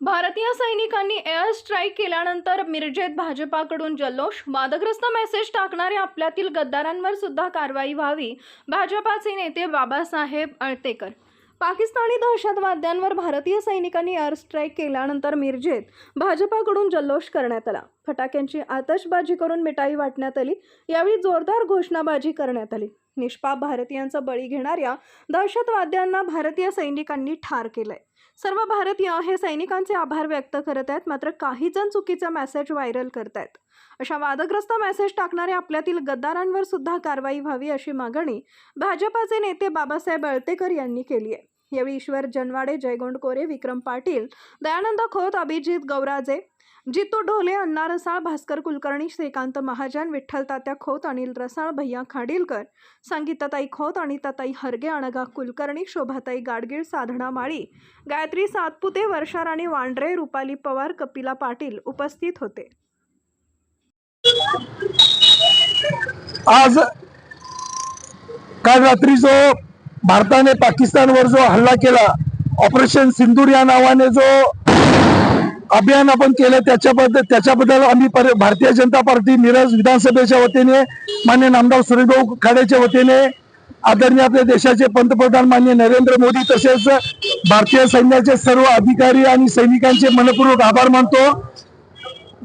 भारतीय सैनिकांनी air strike केल्यानंतर मिरजेत भाजपाकडून जल्लोष वादग्रस्त मेसेज टाकणाऱ्या आपल्यातील गद्दारांवर सुद्धा कारवाई व्हावी भाजपाचे नेते बाबासाहेब अळतेकर पाकिस्तानी दहशतवाद्यांवर भारतीय सैनिकांनी एअर स्ट्राईक केल्यानंतर मिरजेत भाजपाकडून जल्लोष करण्यात आला. फटाक्यांची आतषबाजी करून मिठाई वाटण्यात आली. यावेळी जोरदार घोषणाबाजी करण्यात आली. निष्पाप भारतीयांचा बळी घेणाऱ्या दहशतवाद्यांना भारतीय सैनिकांनी ठार केलंय. सर्व भारतीय हे सैनिकांचे आभार व्यक्त करत आहेत. मात्र काही जण चुकीचा मेसेज व्हायरल करत आहेत अशा वादग्रस्त मेसेज टाकणाऱ्या आपल्यातील गद्दारांवर सुद्धा कारवाई व्हावी अशी मागणी भाजपाचे नेते बाबासाहेब अळतेकर यांनी केली आहे. यावेळी ईश्वर जनवाडे जयगोंड कोरे विक्रम पाटील दयानंद खोत अभिजित गौराजे जितू ढोले अण्णा रसाळ भास्कर कुलकर्णी श्रीकांत महाजन विठ्ठल तात्या खोत अनिल रसाळ भैया खाडीलकर संगीताताई खोत आणि ताताई हरगे अणगा कुलकर्णी शोभाताई गाडगीळ साधना माळी गायत्री सातपुते वर्षाराणी वांढरे वांड्रे रुपाली पवार कपिला पाटील उपस्थित होते. आज काल रात्री जो भारताने पाकिस्तानवर जो हल्ला केला ऑपरेशन सिंदूर या नावाने जो अभियान आपण केलं त्याच्याबद्दल त्याच्याबद्दल आम्ही पर- भारतीय जनता पार्टी मिरज विधानसभेच्या वतीने मान्य नामदार सुरेशभाऊ खाडेच्या वतीने आदरणीय आपल्या देशाचे पंतप्रधान मान्य नरेंद्र मोदी तसेच भारतीय सैन्याचे सर्व अधिकारी आणि सैनिकांचे मनपूर्वक आभार मानतो.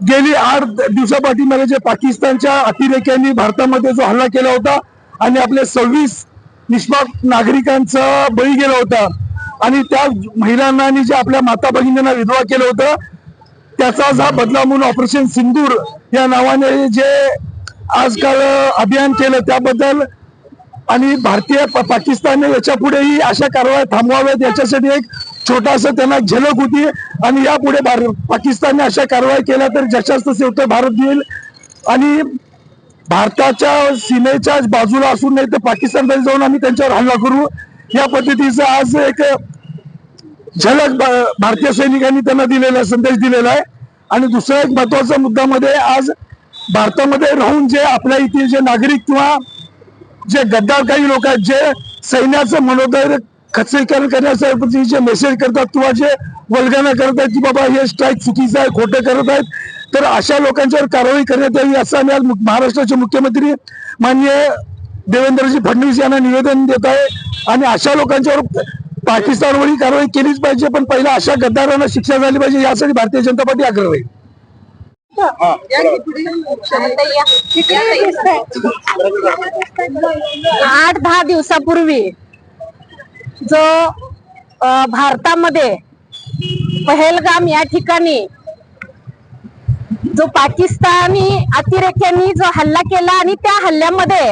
गेली आठ दिवसापाठीमध्ये जे पाकिस्तानच्या अतिरेक्यांनी भारतामध्ये जो हल्ला केला होता आणि आपले सव्वीस निष्पाप नागरिकांचा बळी गेला होता आणि त्या महिलांना आणि जे आपल्या माता भगिनींना विधवा केलं होतं त्याचाच हा बदला म्हणून ऑपरेशन सिंदूर या नावाने जे आजकाल अभियान केलं त्याबद्दल आणि भारतीय प- पाकिस्तानने याच्या पुढेही अशा कारवाया थांबवाव्यात. याच्यासाठी एक छोटासा त्यांना झलक होती आणि यापुढे भार- पाकिस्तानने अशा कारवाई केल्या तर जशाच तसे उत्तर भारत देईल आणि भारताच्या सीमेच्या बाजूला असून नाही तर पाकिस्तानमध्ये जाऊन आम्ही त्यांच्यावर हल्ला करू. या पद्धतीचं आज एक झलक भारतीय सैनिकांनी त्यांना दिलेला संदेश दिलेला आहे. आणि दुसरा एक महत्त्वाचा मुद्दामध्ये आज भारतामध्ये राहून जे आपल्या इथे जे नागरिक किंवा जे गद्दार काही लोक आहेत जे सैन्याचं मनोधैर्य खच्चीकरण करण्यासाठी जे मेसेज करतात किंवा जे वल्गना करत आहेत की बाबा हे स्ट्राईक चुकीचं आहे खोटं करत आहेत तर अशा लोकांच्यावर कारवाई करण्यात यावी असं आम्ही आज मु- महाराष्ट्राचे मुख्यमंत्री माननीय देवेंद्रजी फडणवीस यांना निवेदन देत आहे. आणि अशा लोकांच्यावर पाकिस्तानवरही कारवाई केलीच पाहिजे पण पहिला अशा गद्दारांना शिक्षा झाली पाहिजे यासाठी भारतीय जनता पार्टी आग्रह आहे. आठ दहा दिवसापूर्वी जो भारतामध्ये पहेलगाम या ठिकाणी जो पाकिस्तानी अतिरेक्यांनी जो हल्ला केला आणि त्या हल्ल्यामध्ये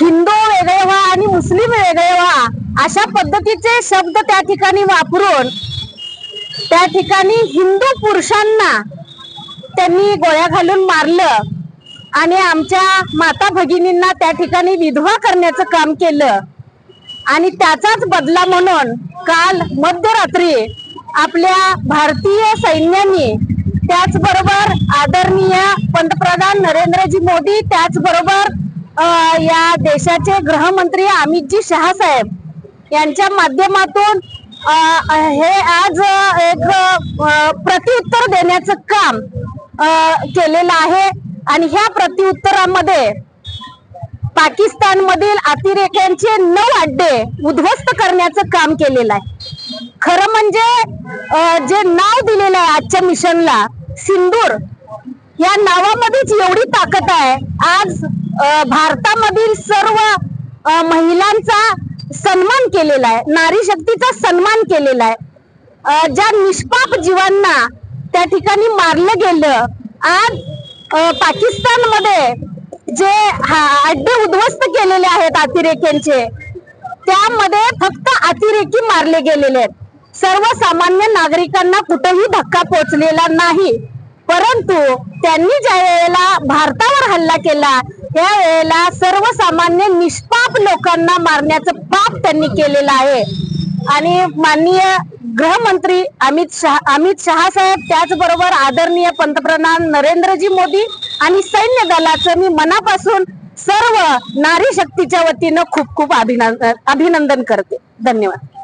हिंदू वेगळे व्हा आणि मुस्लिम वेगळे व्हा अशा पद्धतीचे शब्द त्या ठिकाणी वापरून त्या ठिकाणी हिंदू पुरुषांना त्यांनी गोळ्या घालून मारलं आणि आमच्या माता भगिनींना त्या ठिकाणी विधवा करण्याचं काम केलं. आणि त्याचाच बदला म्हणून काल मध्यरात्री आपल्या भारतीय सैन्याने त्याचबरोबर आदरणीय पंतप्रधान नरेंद्रजी मोदी त्याचबरोबर या देशाचे गृहमंत्री अमितजी शहा साहेब यांच्या माध्यमातून हे आज एक प्रतिउत्तर प्रत्युत्तर देण्याचं काम केलेलं आहे. आणि ह्या प्रत्युत्तरामध्ये पाकिस्तानमधील अतिरेक्यांचे नऊ अड्डे उद्ध्वस्त करण्याचं काम केलेलं आहे. खरं म्हणजे जे नाव दिलेलं आहे आजच्या मिशनला सिंदूर या नावामध्येच एवढी ताकद आहे. आज भारतामधील सर्व महिलांचा सन्मान केलेला आहे. नारी शक्तीचा सन्मान केलेला आहे. ज्या निष्पाप जीवांना त्या ठिकाणी मारलं गेलं आज पाकिस्तानमध्ये जे अड्डे उद्ध्वस्त केलेले आहेत अतिरेक्यांचे त्यामध्ये फक्त अतिरेकी मारले गेलेले आहेत. सर्वसामान्य नागरिकांना कुठेही धक्का पोचलेला नाही. परंतु त्यांनी ज्या वेळेला भारतावर हल्ला केला त्या वेळेला सर्वसामान्य लाख लोकांना मारण्याचं पाप त्यांनी केलेलं आहे. आणि माननीय गृहमंत्री अमित शहा अमित शहा साहेब त्याचबरोबर आदरणीय पंतप्रधान नरेंद्रजी मोदी आणि सैन्य दलाचं मी मनापासून सर्व नारी शक्तीच्या वतीनं खूप खूप अभिनंदन अभिनंदन करते. धन्यवाद.